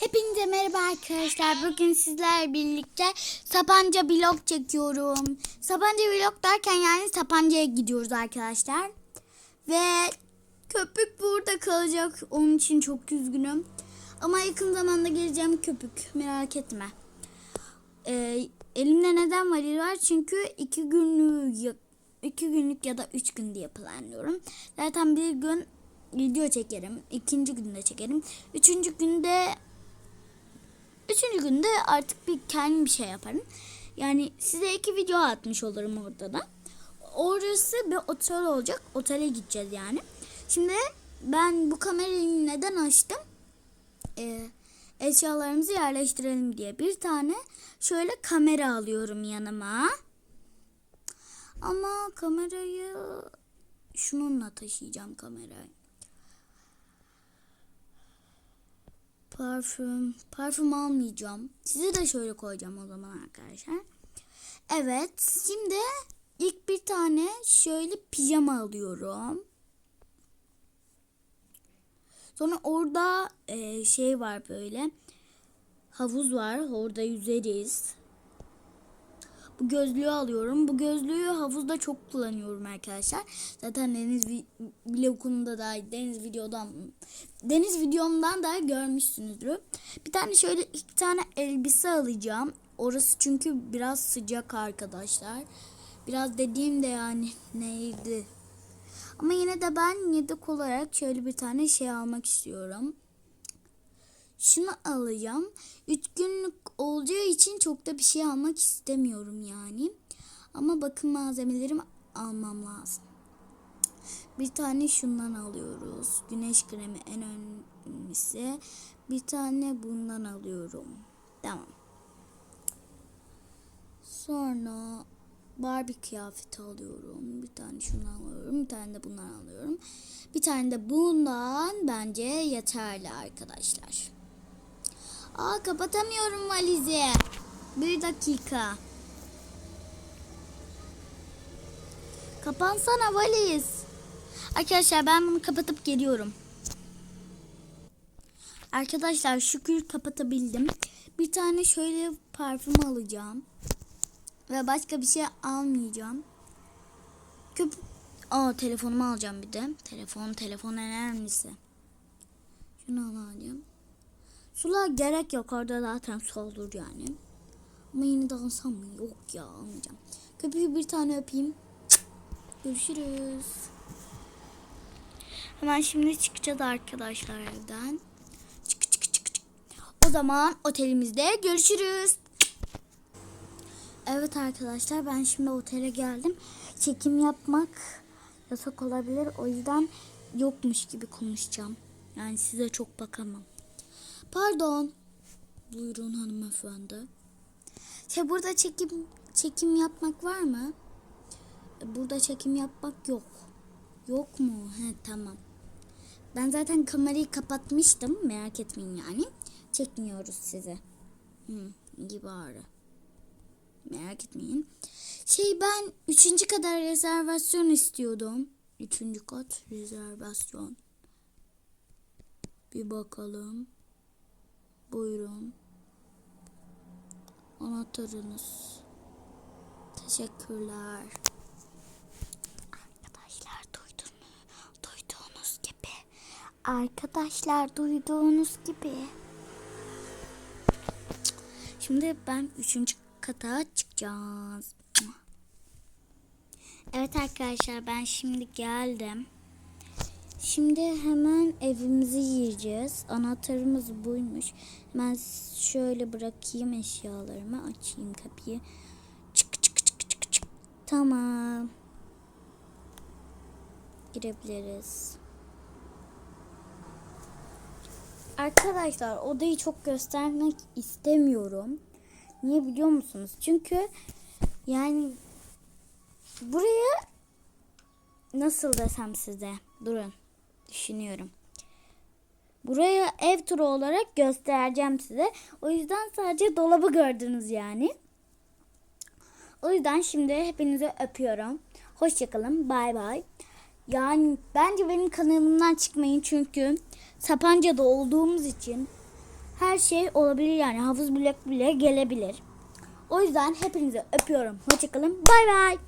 Hepinize merhaba arkadaşlar. Bugün sizlerle birlikte Sapanca vlog çekiyorum. Sapanca vlog derken yani Sapanca'ya gidiyoruz arkadaşlar. Ve köpük burada kalacak. Onun için çok üzgünüm. Ama yakın zamanda geleceğim köpük. Merak etme. Ee, elimde neden valiz var? Çünkü iki günlük iki günlük ya da üç gün diye planlıyorum. Zaten bir gün video çekerim. ikinci günde çekerim. Üçüncü günde Üçüncü günde artık bir kendim bir şey yaparım. Yani size iki video atmış olurum orada da. Orası bir otel olacak. Otele gideceğiz yani. Şimdi ben bu kamerayı neden açtım? Ee, eşyalarımızı yerleştirelim diye. Bir tane şöyle kamera alıyorum yanıma. Ama kamerayı şununla taşıyacağım kamerayı. Parfüm. Parfüm almayacağım. Sizi de şöyle koyacağım o zaman arkadaşlar. Evet. Şimdi ilk bir tane şöyle pijama alıyorum. Sonra orada e, şey var böyle. Havuz var. Orada yüzeriz. Bu gözlüğü alıyorum. Bu gözlüğü havuzda çok kullanıyorum arkadaşlar. Zaten deniz vlogunda da deniz videodan deniz videomdan da görmüşsünüzdür. Bir tane şöyle iki tane elbise alacağım. Orası çünkü biraz sıcak arkadaşlar. Biraz dediğim de yani neydi? Ama yine de ben yedek olarak şöyle bir tane şey almak istiyorum. Şunu alacağım. Üç günlük olacağı için çok da bir şey almak istemiyorum yani. Ama bakım malzemelerimi almam lazım. Bir tane şundan alıyoruz. Güneş kremi en önemlisi. Bir tane bundan alıyorum. Tamam. Sonra Barbie kıyafeti alıyorum. Bir tane şundan alıyorum. Bir tane de bundan alıyorum. Bir tane de bundan bence yeterli arkadaşlar. Aa kapatamıyorum valizi. Bir dakika. Kapansana valiz. Arkadaşlar ben bunu kapatıp geliyorum. Arkadaşlar şükür kapatabildim. Bir tane şöyle parfüm alacağım. Ve başka bir şey almayacağım. Köp Aa telefonumu alacağım bir de. Telefon telefon en önemlisi. Şunu alacağım. Sula gerek yok orada zaten su olur yani. Ama yine de alsam mı? Yok ya almayacağım. Köpüğü bir tane öpeyim. Görüşürüz. Hemen şimdi çıkacağız arkadaşlar evden. Çık çık çık çık. O zaman otelimizde görüşürüz. Evet arkadaşlar ben şimdi otele geldim. Çekim yapmak yasak olabilir. O yüzden yokmuş gibi konuşacağım. Yani size çok bakamam. Pardon. Buyurun hanımefendi. Şey burada çekim çekim yapmak var mı? E, Burada çekim yapmak yok. Yok mu? He tamam. Ben zaten kamerayı kapatmıştım. Merak etmeyin yani. Çekmiyoruz sizi. Hı, iyi bari. Merak etmeyin. Şey ben üçüncü kadar rezervasyon istiyordum. Üçüncü kat rezervasyon. Bir bakalım. Buyurun. Anahtarınız. Teşekkürler. Arkadaşlar duydun? Duyduğunuz gibi. Arkadaşlar duyduğunuz gibi. Şimdi ben üçüncü kata çıkacağız. Evet arkadaşlar ben şimdi geldim. Şimdi hemen evimizi yiyeceğiz. Anahtarımız buymuş. Hemen şöyle bırakayım eşyalarımı. Açayım kapıyı. Çık çık çık çık çık. Tamam. Girebiliriz. Arkadaşlar odayı çok göstermek istemiyorum. Niye biliyor musunuz? Çünkü yani buraya nasıl desem size? Durun. Düşünüyorum. Buraya ev turu olarak göstereceğim size. O yüzden sadece dolabı gördünüz yani. O yüzden şimdi hepinizi öpüyorum. Hoşçakalın. Bay bay. Yani bence benim kanalımdan çıkmayın çünkü Sapanca'da olduğumuz için her şey olabilir yani havuz bile bile gelebilir. O yüzden hepinizi öpüyorum. Hoşçakalın. Bay bay.